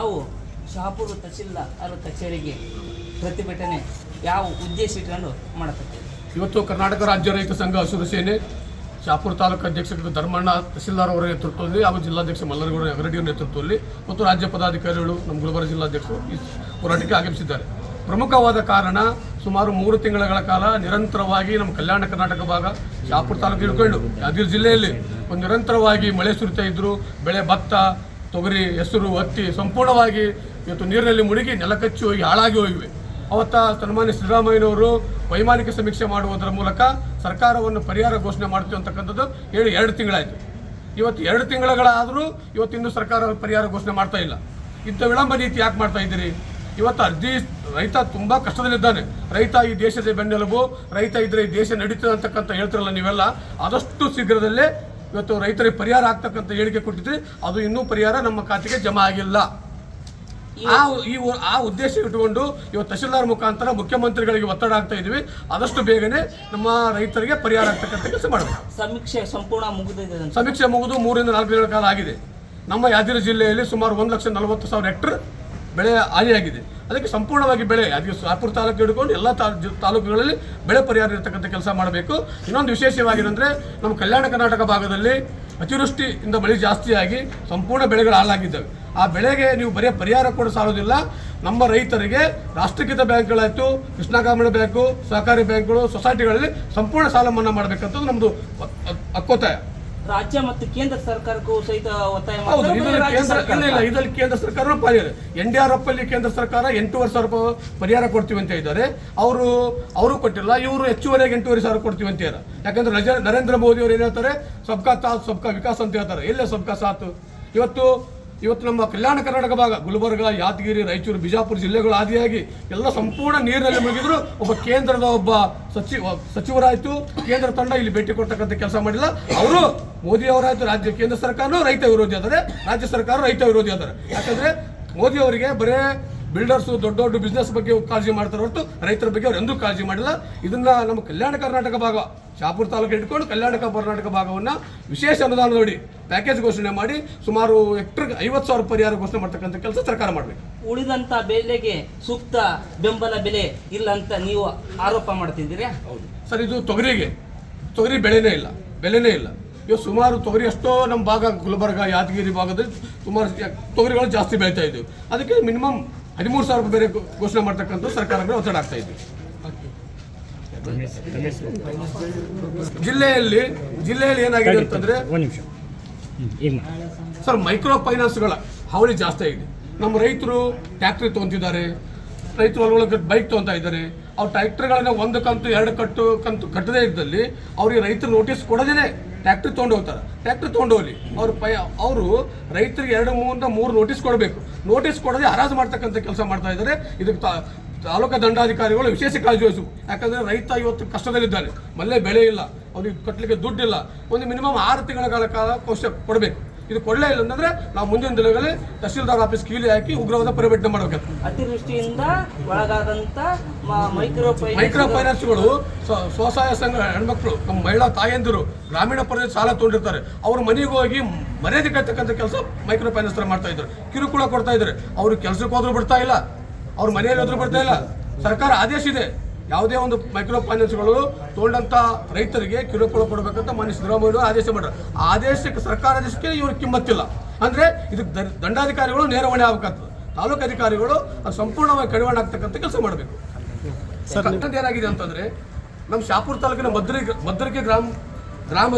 ನಾವು ಶಹಾಪುರ ತಹಸೀಲ್ದಾರ್ ಕಚೇರಿಗೆ ಪ್ರತಿಭಟನೆ ಯಾವ ಉದ್ದೇಶ ಇಟ್ಕೊಂಡು ಇವತ್ತು ಕರ್ನಾಟಕ ರಾಜ್ಯ ರೈತ ಸಂಘ ಹಸಿರು ಸೇನೆ, ಶಾಪುರ ತಾಲೂಕು ಅಧ್ಯಕ್ಷ ಧರ್ಮಣ್ಣ ತಹಸೀಲ್ದಾರ್ ಅವರ ನೇತೃತ್ವದಲ್ಲಿ ಹಾಗೂ ಜಿಲ್ಲಾಧ್ಯಕ್ಷ ಮಲ್ಲನಗೌಡ ಹೆಗರಡಿಯವರ ನೇತೃತ್ವದಲ್ಲಿ ಮತ್ತು ರಾಜ್ಯ ಪದಾಧಿಕಾರಿಗಳು ನಮ್ಮ ಗುಲ್ಬರ್ಗ ಜಿಲ್ಲಾಧ್ಯಕ್ಷರು ಈ ಹೋರಾಟಕ್ಕೆ ಆಗಮಿಸಿದ್ದಾರೆ. ಪ್ರಮುಖವಾದ ಕಾರಣ ಸುಮಾರು ಮೂರು ತಿಂಗಳ ಕಾಲ ನಿರಂತರವಾಗಿ ನಮ್ಮ ಕಲ್ಯಾಣ ಕರ್ನಾಟಕ ಭಾಗ ಶಾಪುರ ತಾಲೂಕು ಹಿಡ್ಕೊಂಡು ಯಾದಗಿರಿ ಜಿಲ್ಲೆಯಲ್ಲಿ ಒಂದು ನಿರಂತರವಾಗಿ ಮಳೆ ಸುರಿತಾ ಇದ್ರು, ಬೆಳೆ ಭತ್ತ ತೊಗರಿ ಹೆಸರು ಹತ್ತಿ ಸಂಪೂರ್ಣವಾಗಿ ಇವತ್ತು ನೀರಿನಲ್ಲಿ ಮುಳುಗಿ ನೆಲಕಚ್ಚಿ ಹೋಗಿ ಹಾಳಾಗಿ ಹೋಗಿವೆ. ಅವತ್ತ ಸನ್ಮಾನ್ಯ ಸಿದ್ದರಾಮಯ್ಯನವರು ವೈಮಾನಿಕ ಸಮೀಕ್ಷೆ ಮಾಡುವುದರ ಮೂಲಕ ಸರ್ಕಾರವನ್ನು ಪರಿಹಾರ ಘೋಷಣೆ ಮಾಡ್ತೀವಿ ಅಂತಕ್ಕಂಥದ್ದು ಹೇಳಿ ಎರಡು ತಿಂಗಳಾಯಿತು. ಇವತ್ತು ಎರಡು ತಿಂಗಳುಗಳಾದರೂ ಇವತ್ತು ಇನ್ನೂ ಸರ್ಕಾರ ಪರಿಹಾರ ಘೋಷಣೆ ಮಾಡ್ತಾ ಇಲ್ಲ. ಇಂಥ ವಿಳಂಬ ನೀತಿ ಯಾಕೆ ಮಾಡ್ತಾ ಇದ್ದೀರಿ? ಇವತ್ತು ಅರ್ಜಿ ರೈತ ತುಂಬ ಕಷ್ಟದಲ್ಲಿದ್ದಾನೆ. ರೈತ ಈ ದೇಶದ ಬೆನ್ನೆಲುಬು, ರೈತ ಇದ್ರೆ ಈ ದೇಶ ನಡೀತದೆ ಅಂತಕ್ಕಂಥ ಹೇಳ್ತಿರಲ್ಲ ನೀವೆಲ್ಲ. ಆದಷ್ಟು ಶೀಘ್ರದಲ್ಲೇ ಇವತ್ತು ರೈತರಿಗೆ ಪರಿಹಾರ ಆಗ್ತಕ್ಕಂಥ ಹೇಳಿಕೆ ಕೊಟ್ಟಿದ್ರಿ ಅದು ಇನ್ನೂ ಪರಿಹಾರ ನಮ್ಮ ಖಾತೆಗೆ ಜಮಾ ಆಗಿಲ್ಲ. ಆ ಈ ಆ ಉದ್ದೇಶ ಇಟ್ಟುಕೊಂಡು ಇವತ್ತು ತಹಶೀಲ್ದಾರ್ ಮುಖಾಂತರ ಮುಖ್ಯಮಂತ್ರಿಗಳಿಗೆ ಒತ್ತಡ ಆಗ್ತಾ ಇದೀವಿ ಆದಷ್ಟು ಬೇಗನೆ ನಮ್ಮ ರೈತರಿಗೆ ಪರಿಹಾರ ಆಗ್ತಕ್ಕಂಥ ಕೆಲಸ ಮಾಡಬೇಕು. ಸಮೀಕ್ಷೆ ಸಂಪೂರ್ಣ ಮುಗಿದಿದೆ ಸಮೀಕ್ಷೆ ಮುಗಿದು ಮೂರಿಂದ ನಾಲ್ಕು ದಿನಗಳ ಕಾಲ ಆಗಿದೆ. ನಮ್ಮ ಯಾದಗಿರಿ ಜಿಲ್ಲೆಯಲ್ಲಿ ಸುಮಾರು ಒಂದು ಲಕ್ಷ ನಲವತ್ತು ಸಾವಿರ ಹೆಕ್ಟರ್ ಬೆಳೆ ಹಾನಿಯಾಗಿದೆ ಅದಕ್ಕೆ ಸಂಪೂರ್ಣವಾಗಿ ಬೆಳೆ ಅದಕ್ಕೆ ಸಾಪುರ ತಾಲೂಕು ಹಿಡ್ಕೊಂಡು ಎಲ್ಲ ತಾಲೂಕುಗಳಲ್ಲಿ ಬೆಳೆ ಪರಿಹಾರ ಇರತಕ್ಕಂಥ ಕೆಲಸ ಮಾಡಬೇಕು. ಇನ್ನೊಂದು ವಿಶೇಷವಾಗಿರಂದ್ರೆ, ನಮ್ಮ ಕಲ್ಯಾಣ ಕರ್ನಾಟಕ ಭಾಗದಲ್ಲಿ ಅತಿವೃಷ್ಟಿಯಿಂದ ಮಳೆ ಜಾಸ್ತಿಯಾಗಿ ಸಂಪೂರ್ಣ ಬೆಳೆಗಳು ಹಾಳಾಗಿದ್ದಾವೆ. ಆ ಬೆಳೆಗೆ ನೀವು ಬರೀ ಪರಿಹಾರ ಕೂಡ ಸಾಲೋದಿಲ್ಲ ನಮ್ಮ ರೈತರಿಗೆ ರಾಷ್ಟ್ರೀಕೃತ ಬ್ಯಾಂಕ್ಗಳಾಯಿತು, ಕೃಷ್ಣ ಗ್ರಾಮೀಣ ಬ್ಯಾಂಕು, ಸಹಕಾರಿ ಬ್ಯಾಂಕ್ಗಳು, ಸೊಸೈಟಿಗಳಲ್ಲಿ ಸಂಪೂರ್ಣ ಸಾಲ ಮನ್ನಾ ಮಾಡಬೇಕಂತದ್ದು ನಮ್ಮದು ಹಕ್ಕೊತ್ತಾಯ ರಾಜ್ಯ ಮತ್ತು ಕೇಂದ್ರ ಸರ್ಕಾರಕ್ಕೂ ಸಹಿತ ಒತ್ತಾಯ ಹೌದು ಇದರಲ್ಲಿ ಕೇಂದ್ರ ಸರ್ಕಾರ. ಇಲ್ಲ ಇಲ್ಲ ಇದರಲ್ಲಿ ಕೇಂದ್ರ ಪರಿಹಾರ ಎನ್ ಡಿ ಆರ್ ಎಫ್ ಅಲ್ಲಿ ಕೇಂದ್ರ ಸರ್ಕಾರ ಎಂಟೂವರೆ ಸಾವಿರ ರೂಪಾಯಿ ಪರಿಹಾರ ಕೊಡ್ತೀವಿ ಅಂತ ಇದ್ದಾರೆ. ಅವರು ಅವರು ಕೊಟ್ಟಿಲ್ಲ ಇವರು ಹೆಚ್ಚುವರೆಗೆ ಎಂಟೂವರೆ ಸಾವಿರ ಕೊಡ್ತೀವಿ ಅಂತ ಇದ್ದಾರೆ. ಯಾಕಂದ್ರೆ ನರೇಂದ್ರ ಮೋದಿ ಅವರು ಏನ್ ಹೇಳ್ತಾರೆ? ಸಬ್ಕಾ ಸಾಥ್ ಸಬ್ಕಾ ವಿಕಾಸ್ ಅಂತ ಹೇಳ್ತಾರೆ. ಎಲ್ಲೇ ಸಬ್ಕಾ ಸಾಥ್. ಇವತ್ತು ಇವತ್ತು ನಮ್ಮ ಕಲ್ಯಾಣ ಕರ್ನಾಟಕ ಭಾಗ, ಗುಲ್ಬರ್ಗ, ಯಾದಗಿರಿ, ರಾಯಚೂರು, ಬಿಜಾಪುರ ಜಿಲ್ಲೆಗಳು ಆದಿಯಾಗಿ ಎಲ್ಲ ಸಂಪೂರ್ಣ ನೀರಿನಲ್ಲಿ ಮುಳುಗಿದ್ರು. ಒಬ್ಬ ಕೇಂದ್ರದ ಒಬ್ಬ ಸಚಿವ ಸಚಿವರಾಯ್ತು, ಕೇಂದ್ರ ತಂಡ ಇಲ್ಲಿ ಭೇಟಿ ಕೊಡ್ತಕ್ಕಂಥ ಕೆಲಸ ಮಾಡಿಲ್ಲ. ಅವರು ಮೋದಿ ಅವರಾಯ್ತು ರಾಜ್ಯ, ಕೇಂದ್ರ ಸರ್ಕಾರನೂ ರೈತ ವಿರೋಧಿ ಆದರೆ ರಾಜ್ಯ ಸರ್ಕಾರ ರೈತ ವಿರೋಧಿ ಆದರೆ ಯಾಕಂದ್ರೆ ಮೋದಿ ಅವರಿಗೆ ಬರೇ ಬಿಲ್ಡರ್ಸು ದೊಡ್ಡ ದೊಡ್ಡ ಬಿಸ್ನೆಸ್ ಬಗ್ಗೆ ಕಾಳಜಿ ಮಾಡ್ತಾರೆ ಹೊರತು ರೈತರ ಬಗ್ಗೆ ಅವ್ರು ಎಂದೂ ಕಾಳಜಿ ಮಾಡಿಲ್ಲ. ಇದನ್ನ ನಮ್ಮ ಕಲ್ಯಾಣ ಕರ್ನಾಟಕ ಭಾಗ ಶಾಪುರ ತಾಲೂಕು ಇಟ್ಕೊಂಡು ಕಲ್ಯಾಣ ಕರ್ನಾಟಕ ಭಾಗವನ್ನ ವಿಶೇಷ ಅನುದಾನ ನೋಡಿ ಪ್ಯಾಕೇಜ್ ಘೋಷಣೆ ಮಾಡಿ ಸುಮಾರು ಹೆಕ್ಟರ್ಗೆ ಐವತ್ತು ಸಾವಿರ ಪರಿಹಾರ ಘೋಷಣೆ ಮಾಡ್ತಕ್ಕಂಥ ಕೆಲಸ ಸರ್ಕಾರ ಮಾಡಬೇಕು. ಉಳಿದಂತ ಬೆಲೆಗೆ ಸೂಕ್ತ ಬೆಂಬಲ ಬೆಲೆ ಇಲ್ಲ ಅಂತ ನೀವು ಆರೋಪ ಮಾಡ್ತಿದ್ದೀರಾ? ಸರ್ ಇದು ತೊಗರಿಗೆ. ತೊಗರಿ ಬೆಳೆನೇ ಇಲ್ಲ. ಬೆಲೆನೇ ಇಲ್ಲ. ಇವಾಗ ಸುಮಾರು ತೊಗರಿ ಅಷ್ಟೋ ನಮ್ಮ ಭಾಗ ಗುಲ್ಬರ್ಗ ಯಾದಗಿರಿ ಭಾಗದಲ್ಲಿ ಸುಮಾರು ತೊಗರಿಗಳು ಜಾಸ್ತಿ ಬೆಳೀತಾ ಇದ್ದೀವಿ ಅದಕ್ಕೆ ಮಿನಿಮಮ್ ಹದಿಮೂರು ಸಾವಿರ ರೂಪಾಯಿ ಬೇರೆ ಘೋಷಣೆ ಮಾಡ್ತಕ್ಕಂಥ ಸರ್ಕಾರ ಮೇಲೆ ಒತ್ತಡ ಆಗ್ತಾ ಇದೆ ಜಿಲ್ಲೆಯಲ್ಲಿ ಜಿಲ್ಲೆಯಲ್ಲಿ ಏನಾಗಿದೆ ಅಂತಂದ್ರೆ. ಸರ್ ಮೈಕ್ರೋ ಫೈನಾನ್ಸ್ಗಳ ಹಾವಳಿ ಜಾಸ್ತಿ ಆಗಿದೆ. ನಮ್ಮ ರೈತರು ಟ್ಯಾಕ್ಟ್ರಿ ತೊಗೊಂತಿದ್ದಾರೆ. ರೈತರು ಒಳಗೊಳಗೆ ಬೈಕ್ ತೊಗೊತಾ ಇದ್ದಾರೆ. ಅವ್ರು ಟ್ರ್ಯಾಕ್ಟರ್ಗಳನ್ನ ಒಂದು ಕಂತು ಎರಡು ಕಟ್ಟು ಕಂತು ಕಟ್ಟದೇ ಇದ್ದಲ್ಲಿ ಅವ್ರಿಗೆ ರೈತರು ನೋಟಿಸ್ ಕೊಡದೇನೆ ಟ್ಯಾಕ್ಟ್ರಿ ತೊಗೊಂಡು ಹೋಗ್ತಾರೆ. ಟ್ಯಾಕ್ಟ್ರಿ ತೊಗೊಂಡು ಹೋಗ್ಲಿ. ಅವ್ರು ಪೈ, ಅವರು ರೈತರಿಗೆ ಎರಡು ಮೂರಿಂದ ಮೂರು ನೋಟಿಸ್ ಕೊಡಬೇಕು. ನೋಟಿಸ್ ಕೊಡದೆ ಹರಾಜು ಮಾಡ್ತಕ್ಕಂಥ ಕೆಲಸ ಮಾಡ್ತಾ ಇದ್ದಾರೆ. ಇದಕ್ಕೆ ತಾಲೂಕು ದಂಡಾಧಿಕಾರಿಗಳು ವಿಶೇಷ ಕಾಳಜಿ ವಹಿಸು ಯಾಕಂದರೆ ರೈತ ಇವತ್ತು ಕಷ್ಟದಲ್ಲಿದ್ದಾನೆ. ಮಲ್ಲೆ ಬೆಳೆ ಇಲ್ಲ. ಅವ್ರಿಗೆ ಕಟ್ಟಲಿಕ್ಕೆ ದುಡ್ಡಿಲ್ಲ. ಒಂದು ಮಿನಿಮಮ್ ಆರು ತಿಂಗಳ ಕಾಲ ಕಾಲ ಕೋಶ ಕೊಡಬೇಕು. ಇದು ಕೊಡಲೇ ಇಲ್ಲ ಅಂತಂದ್ರೆ ನಾವು ಮುಂದಿನ ದಿನಗಳಲ್ಲಿ ತಹಶೀಲ್ದಾರ್ ಆಫೀಸ್ ಕೀಲಿ ಹಾಕಿ ಉಗ್ರವಾದ ಪರಿವರ್ತನೆ ಮಾಡಬೇಕು. ಅತಿವೃಷ್ಟಿಯಿಂದ ಒಳಗಾದಂತ ಮೈಕ್ರೋ ಮೈಕ್ರೋ ಫೈನಾನ್ಸ್ಗಳು ಸ್ವ- ಸ್ವಸಹಾಯ ಸಂಘ ಹೆಣ್ಮಕ್ಳು ನಮ್ಮ ಮಹಿಳಾ ತಾಯಂದಿರು ಗ್ರಾಮೀಣ ಪ್ರದೇಶ ಸಾಲ ತೊಗೊಂಡಿರ್ತಾರೆ. ಅವ್ರ ಮನೆಗೆ ಹೋಗಿ ಮರ್ಯಾದೆ ಕಟ್ಟತಕ್ಕಂಥ ಕೆಲಸ ಮೈಕ್ರೋ ಫೈನಾನ್ಸ್ ಮಾಡ್ತಾ ಇದ್ದಾರೆ ಕಿರುಕುಳ ಕೊಡ್ತಾ ಇದ್ದಾರೆ ಅವ್ರಿಗೆ ಕೆಲಸಕ್ಕೆ ಹೋದ್ರು ಬಿಡ್ತಾ ಇಲ್ಲ. ಅವ್ರ ಮನೆಯಲ್ಲಿ ಹೋದ್ರು ಬಿಡ್ತಾ ಇಲ್ಲ. ಸರ್ಕಾರ ಆದೇಶ ಇದೆ. ಯಾವುದೇ ಒಂದು ಮೈಕ್ರೋ ಫೈನಾನ್ಸ್ಗಳು ತೊಗೊಂಡಂತ ರೈತರಿಗೆ ಕಿರುಕುಳ ಕೊಡಬೇಕಂತ ಮಾನ್ಯ ಸಿದ್ದರಾಮಯ್ಯ ಆದೇಶ ಮಾಡ್ಯಾರ ಆದೇಶಕ್ಕೆ ಸರ್ಕಾರ ಆದೇಶಕ್ಕೆ ಇವರು ಕಿಮ್ಮತ್ತಿಲ್ಲ. ಅಂದ್ರೆ ಇದಕ್ಕೆ ದಂಡಾಧಿಕಾರಿಗಳು ನೇರವಣೆ ಆಗಬೇಕಾಗ್ತದೆ. ತಾಲೂಕು ಅಧಿಕಾರಿಗಳು ಅದು ಸಂಪೂರ್ಣವಾಗಿ ಕಡಿವಾಣ ಆಗ್ತಕ್ಕಂಥ ಕೆಲಸ ಮಾಡಬೇಕು. ಇನ್ನೊಂದು ಏನಾಗಿದೆ ಅಂತಂದ್ರೆ ನಮ್ಮ ಶಾಪುರ ತಾಲೂಕಿನ ಮದ್ರಿ ಮದ್ರಿಕೆ ಗ್ರಾಮ ಗ್ರಾಮ